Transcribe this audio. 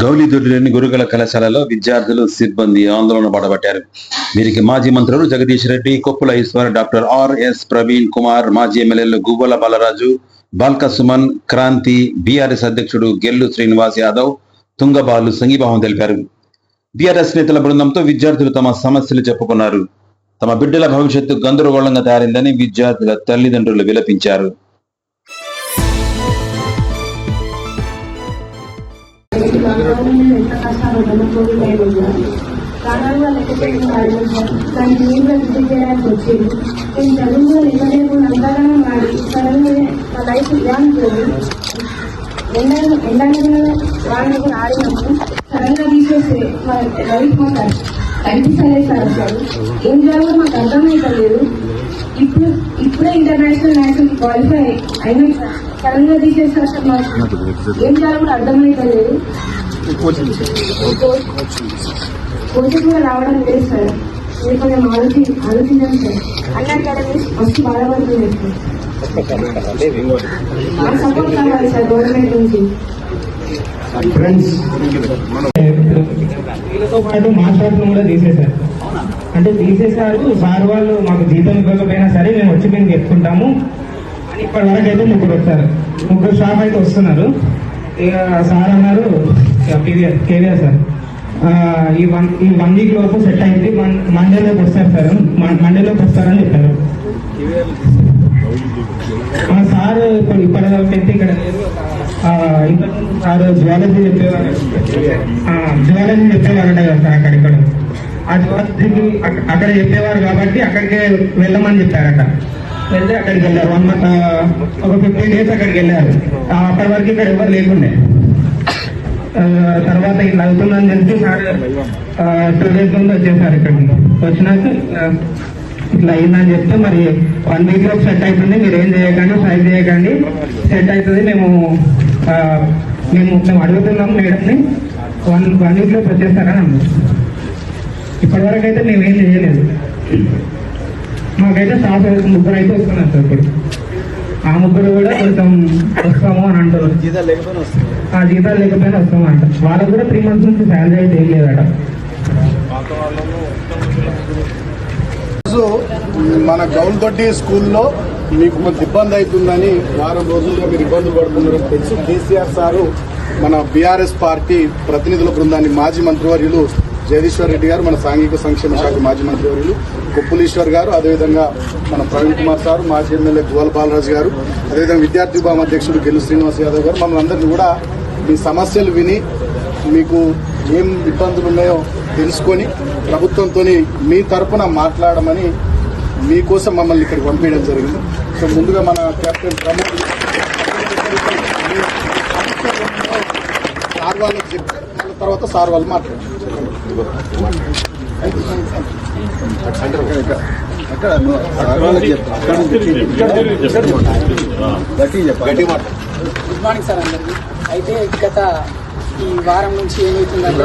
గౌలిదొడ్డిలోని గురుకుల కళాశాలలో విద్యార్థులు సిబ్బంది ఆందోళన పడబట్టారు వీరికి మాజీ మంత్రులు జగదీష్ రెడ్డి కొప్పుల ఈశ్వర్ డాక్టర్ ఆర్ఎస్ ప్రవీణ్ కుమార్ మాజీ ఎమ్మెల్యేలు గువ్వల బాలరాజు బాల్క సుమన్ క్రాంతి బీఆర్ఎస్ అధ్యక్షుడు గెల్లు శ్రీనివాస్ యాదవ్ తుంగబాలు సంఘీభావం తెలిపారు. బీఆర్ఎస్ నేతల బృందంతో విద్యార్థులు తమ సమస్యలు చెప్పుకున్నారు. తమ బిడ్డల భవిష్యత్తు గందరగోళంగా తయారైందని విద్యార్థుల తల్లిదండ్రులు విలపించారు. ఎంత కష్టపడ్డామో కోవిడ్ టైంలో ప్రాణాలు వాళ్ళకి దానికి నేను విద్య చేయడానికి వచ్చేది నేను చదువులో లేకపోతే అంతగానో మాడి సడన్గా మా లైఫ్ ఇలా ఉంటుంది ఎండ ఎండగా ఆడినప్పుడు సడన్గా తీసేసి మా లైఫ్ మాకు కనిపిస్తలేదు సార్. అసలు ఏం జరగదు మాకు అర్థమైతలేదు. ఇప్పుడు ఇప్పుడే ఇంటర్నేషనల్ నేషనల్ క్వాలిఫై అయినా సడన్గా తీసేసి అసలు మాకు. ఏం జరగదు అర్థమైతలేదు. కోచింగ్ కూడా రావడం లేదు సార్. మీరు కొంచెం ఆలోచి ఆలోచించండి సార్. అన్న అకాడమీస్ మస్తు బాధపడుతుంది సార్. సపోర్ట్ కావాలి సార్ గవర్నమెంట్ నుంచి. ఫ్రెండ్స్ వీళ్ళతో పాటు మాస్టర్స్ కూడా తీసేశారు. అంటే తీసేశారు సార్ వాళ్ళు మాకు జీతం ఇవ్వకపోయినా సరే మేము వచ్చి మేము చెప్పుకుంటాము అని ఇప్పటి వరకు అయితే ముగ్గురు వచ్చారు ముగ్గురు షాప్ అయితే వస్తున్నారు. ఇక సార్ అన్నారు కేవీఆర్ సార్ ఈ వన్ ఈ వన్ వీక్ లోపు సెట్ అయింది. మన్ మండేలోకి వస్తారు సార్ మన్- మండేలోకి వస్తారని చెప్పారు. మా సార్ ఇప్పుడు ఇప్పటివరకు అయితే ఇక్కడ సార్ జ్వాలజీ చెప్పేవారు. జ్వాలజీ జువాలజీ చెప్పేవారు కదా సార్ అక్కడ ఇక్కడ. ఆ జువాలజీకి అక్కడ చెప్పేవారు కాబట్టి అక్కడికే వెళ్ళమని చెప్పారట. వెళ్తే అక్కడికి వెళ్ళారు. వన్ మంత్ ఒక ఫిఫ్టీన్ డేస్ అక్కడికి వెళ్ళారు. అక్కడి అప్పటి వరకు ఇక్కడ ఎవరు లేకుండే. తర్వాత ఇట్లా అవుతుందని తెలిసి సార్ టూ డేస్ ముందు వచ్చేసారు ఇక్కడికి. వచ్చినాక ఇట్లా అయిందని చెప్తే మరి వన్ వీక్లో సెట్ అవుతుంది మీరు ఏం చేయకండి ట్రై చేయకండి. సెట్ అవుతుంది మేము మేము మేము అడుగుతున్నాం మేడంని. వన్ వన్ వీక్లో వచ్చేస్తారని అన్నారు. ఇప్పటి వరకు అయితే మేము ఏం చేయలేదు. మాకైతే స్టాఫ్ ముగ్గురు అయితే వస్తున్నారు సార్ ఇప్పుడు. ఆ ముగ్గురు కూడా కొంచెం వస్తాము అని అంటారు జీతాలు లేకపోయినా ఆ జీతాలు లేకపోయినా వస్తాము అంట. వాళ్ళకు కూడా త్రీ మంత్స్ నుంచి శాలరీ అయితే ఏం లేదట. రోజు మన గౌల్దొడ్డి స్కూల్లో మీకు కొంత ఇబ్బంది అవుతుందని వారం రోజులుగా మీరు ఇబ్బందులు పడుతున్నారు తెలుసు. కేసీఆర్ సారు మన బీఆర్ఎస్ పార్టీ ప్రతినిధుల బృందాన్ని మాజీ మంత్రివర్యులు జగదీశ్వర్ రెడ్డి గారు మన సాంఘిక సంక్షేమ శాఖ మాజీ మంత్రివర్యులు కుప్పులీశ్వర్ గారు అదేవిధంగా మన ప్రవీణ్ కుమార్ సార్ మాజీ ఎమ్మెల్యే గోల్ బాలరాజు గారు అదేవిధంగా విద్యార్థి విభాగం అధ్యక్షుడు గెల్లు శ్రీనివాస్ యాదవ్ గారు. మమ్మల్ని అందరినీ కూడా మీ సమస్యలు విని మీకు ఏం ఇబ్బందులు ఉన్నాయో తెలుసుకొని ప్రభుత్వంతో మీ తరపున మాట్లాడమని మీకోసం మమ్మల్ని ఇక్కడికి పంపించడం జరిగింది. సో ముందుగా మన కెప్టెన్ ప్రమోద్ సార్ వాళ్ళకి చెప్పి తర్వాత సార్ వాళ్ళు మాట్లాడారు. గుడ్ మార్నింగ్ సార్ అందరికీ. అయితే గత ఈ వారం నుంచి ఏమవుతుందంటే